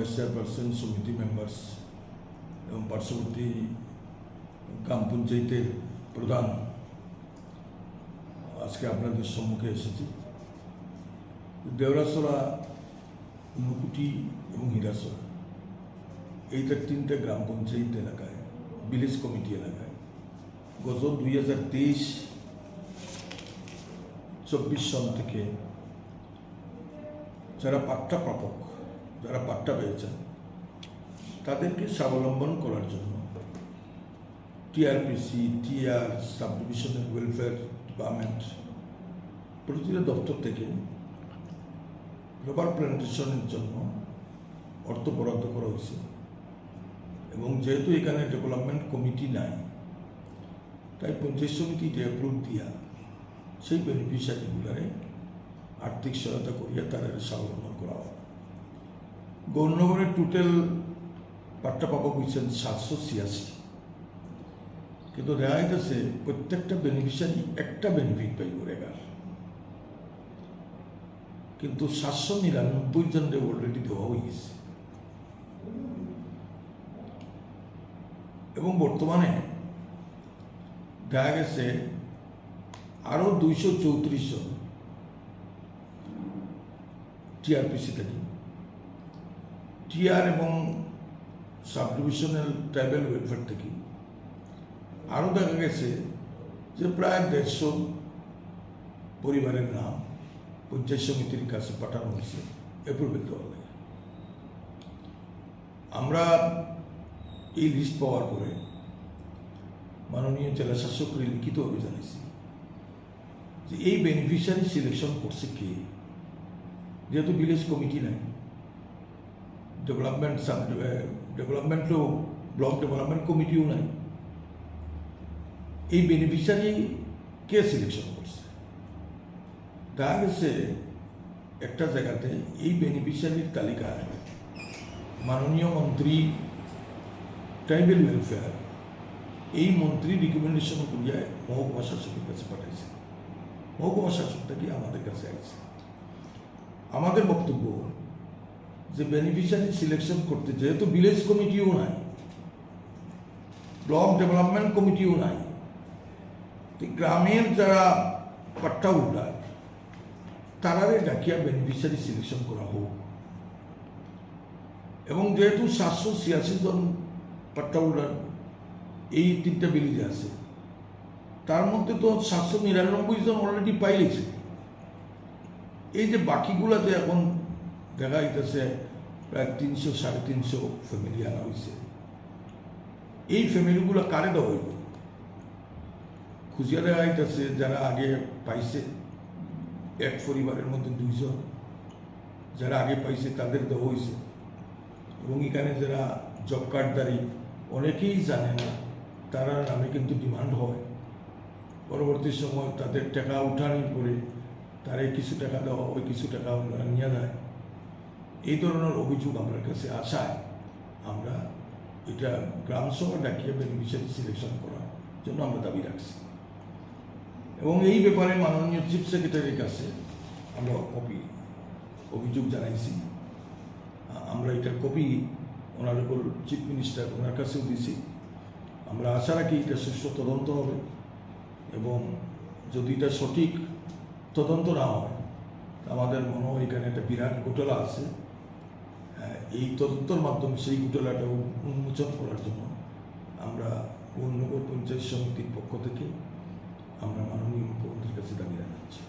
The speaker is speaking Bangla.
ভাইস চেয়ারপারসন সমিতি মেম্বার্স এবং পার্শ্ববর্তী গ্রাম পঞ্চায়েতের প্রধান, আজকে আপনাদের সম্মুখে এসেছি। দেওরাসরা নুকুটি এবং হীরাসরা এইটা তিনটে গ্রাম পঞ্চায়েত এলাকায়, ভিলেজ কমিটি এলাকায় গত দুই হাজার তেইশ, চব্বিশ সাল থেকে যারা পাট্টা প্রাপক যারা পাট্টা পেয়েছেন, তাদেরকে স্বাবলম্বন করার জন্য TRPC, TR sub divisional welfare department, প্রতিটা দপ্তর থেকে রবার প্ল্যান্টেশনের জন্য অর্থ বরাদ্দ করা হয়েছে। এবং যেহেতু এখানে ডেভেলপমেন্ট কমিটি নাই, তাই পঞ্চায়েত সমিতিতে অ্যাপ্রুভ দিয়া সেই বেনিফিশিয়ারিগুলারে আর্থিক সহায়তা করিয়া তারা স্বাবলম্বন করা হয়। গৌরনগরের টোটাল পাট্টা পাবক হয়েছেন সাতশো ছিয়াশি। কিন্তু দেখা যাইতেছে প্রত্যেকটা বেনিফিশিয়ারি একটা বেনিফিট পাইব রেগার কিন্তু সাতশো নিরানব্বই জনের অলরেডি দেওয়া হয়ে গেছে এবং বর্তমানে দেখা গেছে আরও দুইশো চৌত্রিশ জন টিআরপিসি থেকে টিআর এবং সাব ডিভিশনাল ট্রাইবাল ওয়েলফেয়ার থেকে আরও দেখা গেছে যে প্রায় দেড়শো পরিবারের নাম পঞ্চায়েত সমিতির কাছে পাঠানো হয়েছে অ্যাপ্রুভেল দেওয়ার লাগে। আমরা এই লিস্ট পাওয়ার পরে মাননীয় জেলা শাসককে লিখিতভাবে জানিয়েছি যে এই বেনিফিশিয়ারি সিলেকশন করছে কে? যেহেতু ভিলেজ কমিটি নাই ডেভেলপমেন্ট ডেভেলপমেন্টও ব্লক ডেভেলপমেন্ট কমিটিও নাই। এই বেনিফিশিয়ারি কে সিলেকশন করছে? দেখা গেছে একটা জায়গাতে এই বেনিফিশিয়ারির তালিকায় মাননীয় মন্ত্রী ট্রাইবেল ওয়েলফেয়ার এই মন্ত্রী রিকমেন্ডেশন করিয়া মহকুমা শাসকের কাছে পাঠাইছে। মহকুমা শাসকটা কি আমাদের কাছে আছে আমাদের বক্তব্য যে বেনিফিশিয়ারি সিলেকশন করতে, যেহেতু ভিলেজ কমিটিও নাই ব্লক ডেভেলপমেন্ট কমিটিও নাই গ্রামের যারা পাট্টা উল্লার তারারে ডাকিয়া বেনিফিশিয়ারি সিলেকশন করা হোক। এবং যেহেতু সাতশো ছিয়াশি জন পাট্টা উল্লার এই তিনটা বিলিজে আছে, তার মধ্যে তো সাতশো নিরানব্বই জন অলরেডি পাইলেছে এই যে বাকিগুলাতে এখন দেখা যাইতেছে প্রায় তিনশো, সাড়ে তিনশো ফ্যামিলি আনা হয়েছে এই ফ্যামিলিগুলো কারে দেওয়া হইব? খুঁজিয়া দেখা যাইতেছে যারা আগে পাইছে, এক পরিবারের মধ্যে দুইজন, যারা আগে পাইছে তাদের দেওয়া হয়েছে এবং এখানে যারা জব কার্ডদারি অনেকেই জানে না, তারা নামে কিন্তু ডিমান্ড হয়। পরবর্তী সময় তাদের টাকা উঠানোর পরে তারে কিছু টাকা দেওয়া ওই কিছু টাকা নিয়ে দেয় এই ধরনের অভিযোগ আমার কাছে আসায় আমরা এটা গ্রাম সভা ডাকিয়ে বেনিফিশিয়ারি সিলেকশন করার জন্য আমরা দাবি রাখছি। এবং এই ব্যাপারে মাননীয় চিফ সেক্রেটারির কাছে আমরা কপি অভিযোগ জানাইছি। আমরা এটার কপি অনারেবল চিফ মিনিস্টার ওনার কাছেও দিছি। আমরা আশা রাখি এটা সুষ্ঠু তদন্ত হবে এবং যদি এটা সঠিক তদন্ত না হয়, আমাদের মনে হয় এখানে একটা বিরাট ঘোটালা আছে। এই তদন্তর মাধ্যমে সেই ঘোটালাটা উন্মোচন করার জন্য আমরা পূর্ণগর পঞ্চায়েত সমিতির পক্ষ থেকে আমরা মাননীয় মুখ্যমন্ত্রীর কাছে দাবি রাখাচ্ছি